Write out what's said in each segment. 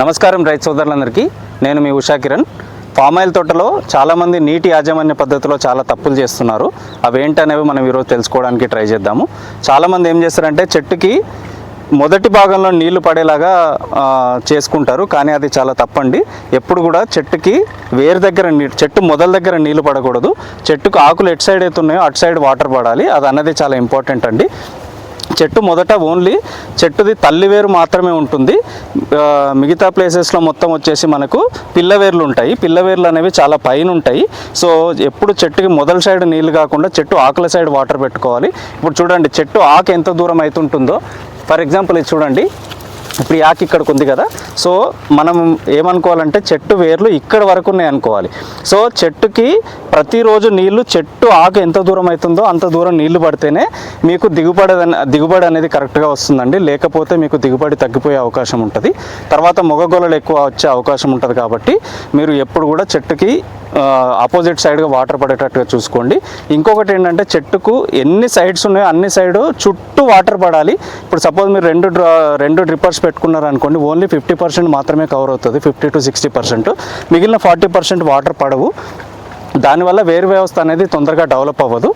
నమస్కారం రైతు సోదరులందరికీ. నేను మీ ఉషా కిరణ్. పామ్ ఆయిల్ తోటలో చాలామంది నీటి యాజమాన్య పద్ధతిలో చాలా తప్పులు చేస్తున్నారు. అవేంటనేవి మనం ఈరోజు తెలుసుకోవడానికి ట్రై చేద్దాము. చాలామంది ఏం చేస్తారంటే చెట్టుకి మొదటి భాగంలో నీళ్ళు పడేలాగా చేసుకుంటారు. కానీ అది చాలా తప్పండి. ఎప్పుడు కూడా చెట్టుకి వేరు దగ్గర నీ చెట్టు మొదల దగ్గర నీళ్ళు పడకూడదు. చెట్టుకు ఆకులు ఎటు సైడ్ అయితే ఉన్నాయో అటు సైడ్ వాటర్ పడాలి. అది అన్నది చాలా ఇంపార్టెంట్ అండి. చెట్టు మొదట ఓన్లీ చెట్టుది తల్లి వేరు మాత్రమే ఉంటుంది. మిగతా ప్లేసెస్లో మొత్తం వచ్చేసి మనకు పిల్లవేర్లు ఉంటాయి. పిల్లవేర్లు అనేవి చాలా పైన ఉంటాయి. సో ఎప్పుడు చెట్టుకి మొదటి సైడ్ నీళ్ళు కాకుండా చెట్టు ఆకుల సైడ్ వాటర్ పెట్టుకోవాలి. ఇప్పుడు చూడండి చెట్టు ఆకు ఎంత దూరం అవుతుంటుందో ఫర్ ఎగ్జాంపుల్ ఇది చూడండి. ఇప్పుడు యాక్ ఇక్కడికి ఉంది కదా. సో మనం ఏమనుకోవాలంటే చెట్టు వేర్లు ఇక్కడ వరకు ఉన్నాయి అనుకోవాలి. సో చెట్టుకి ప్రతిరోజు నీళ్ళు చెట్టు ఆకు ఎంత దూరం అవుతుందో అంత దూరం నీళ్ళు పడితేనే మీకు దిగుబడి దిగుబడి అనేది కరెక్ట్గా వస్తుందండి. లేకపోతే మీకు దిగుబడి తగ్గిపోయే అవకాశం ఉంటుంది. తర్వాత మొగగొలలు ఎక్కువ వచ్చే అవకాశం ఉంటుంది కాబట్టి మీరు ఎప్పుడు కూడా చెట్టుకి ఆపోజిట్ సైడ్గా వాటర్ పడేటట్టుగా చూసుకోండి. ఇంకొకటి ఏంటంటే చెట్టుకు ఎన్ని సైడ్స్ ఉన్నాయో అన్ని సైడ్ చుట్టూ వాటర్ పడాలి. ఇప్పుడు సపోజ్ మీరు రెండు రెండు డ్రిప్పర్స్ పెట్టుకున్నారు అనుకోండి ఓన్లీ ఫిఫ్టీ పర్సెంట్ మాత్రమే కవర్ అవుతుంది ఫిఫ్టీ టు సిక్స్టీ పర్సెంట్. మిగిలిన ఫార్టీ పర్సెంట్ వాటర్ పడవు. దానివల్ల వేరు వ్యవస్థ అనేది తొందరగా డెవలప్ అవ్వదు.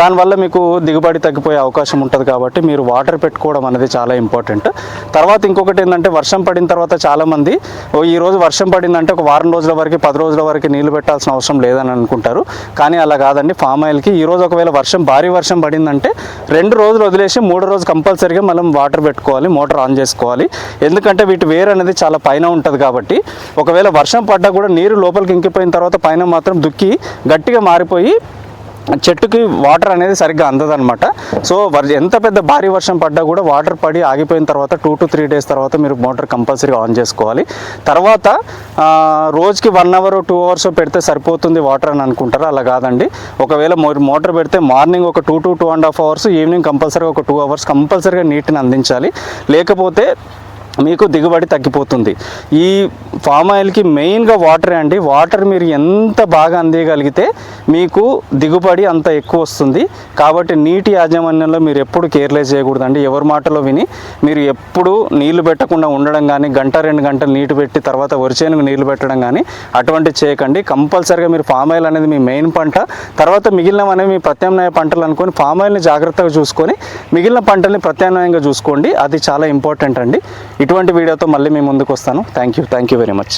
దానివల్ల మీకు దిగుబడి తగ్గిపోయే అవకాశం ఉంటుంది కాబట్టి మీరు వాటర్ పెట్టుకోవడం అనేది చాలా ఇంపార్టెంట్ తర్వాత ఇంకొకటి ఏంటంటే వర్షం పడిన తర్వాత చాలామంది ఓ ఈ రోజు వర్షం పడిందంటే ఒక వారం రోజుల వరకు పది రోజుల వరకు నీళ్ళు పెట్టాల్సిన అవసరం లేదని అనుకుంటారు. కానీ అలా కాదండి ఫామ్ ఆయిల్కి ఈ రోజు ఒకవేళ వర్షం భారీ వర్షం పడిందంటే రెండు రోజులు వదిలేసి మూడో రోజు కంపల్సరీగా మనం వాటర్ పెట్టుకోవాలి మోటార్ ఆన్ చేసుకోవాలి. ఎందుకంటే వీటి వేరు అనేది చాలా పైన ఉంటుంది కాబట్టి ఒకవేళ వర్షం పడ్డా కూడా నీరు లోపలికి ఇంకిపోయిన తర్వాత పైన మాత్రం దుక్కి గట్టిగా మారిపోయి చెట్టుకి వాటర్ అనేది సరిగ్గా అందదనమాట సో ఎంత పెద్ద భారీ వర్షం పడ్డా కూడా వాటర్ పడి ఆగిపోయిన తర్వాత టూ టు త్రీ డేస్ తర్వాత మీరు మోటార్ కంపల్సరీగా ఆన్ చేసుకోవాలి. తర్వాత రోజుకి వన్ అవర్ టూ అవర్స్ పెడితే సరిపోతుంది వాటర్ అని అనుకుంటారు? అలా కాదండి. ఒకవేళ మోటార్ పెడితే మార్నింగ్ ఒక two to two and half hours evening కంపల్సరీగా ఒక టూ అవర్స్ కంపల్సరీగా నీటిని అందించాలి. లేకపోతే మీకు దిగుబడి తగ్గిపోతుంది. ఈ ఫామ్ ఆయిల్కి మెయిన్గా వాటరే అండి. వాటర్ మీరు ఎంత బాగా అందియగలిగితే మీకు దిగుబడి అంత ఎక్కువ వస్తుంది. కాబట్టి నీటి యాజమాన్యంలో మీరు ఎప్పుడు కేర్లెస్ చేయకూడదండి. ఎవరి మాటలో విని మీరు ఎప్పుడు నీళ్ళు పెట్టకుండా ఉండడం కానీ గంట రెండు గంటలు నీటి పెట్టి తర్వాత వరిచేనుకు నీళ్ళు పెట్టడం కానీ అటువంటి చేయకండి. కంపల్సరిగా మీరు ఫామ్ ఆయిల్ అనేది మీ మెయిన్ పంట. తర్వాత మిగిలినవి అనేవి మీ ప్రత్యామ్నాయ పంటలు అనుకొని ఫామ్ ఆయిల్ని జాగ్రత్తగా చూసుకొని మిగిలిన పంటల్ని ప్రత్యామ్నాయంగా చూసుకోండి. అది చాలా ఇంపార్టెంట్ అండి. ఇటువంటి వీడియోతో మళ్ళీ మీ ముందుకు వస్తాను. Thank you thank you very much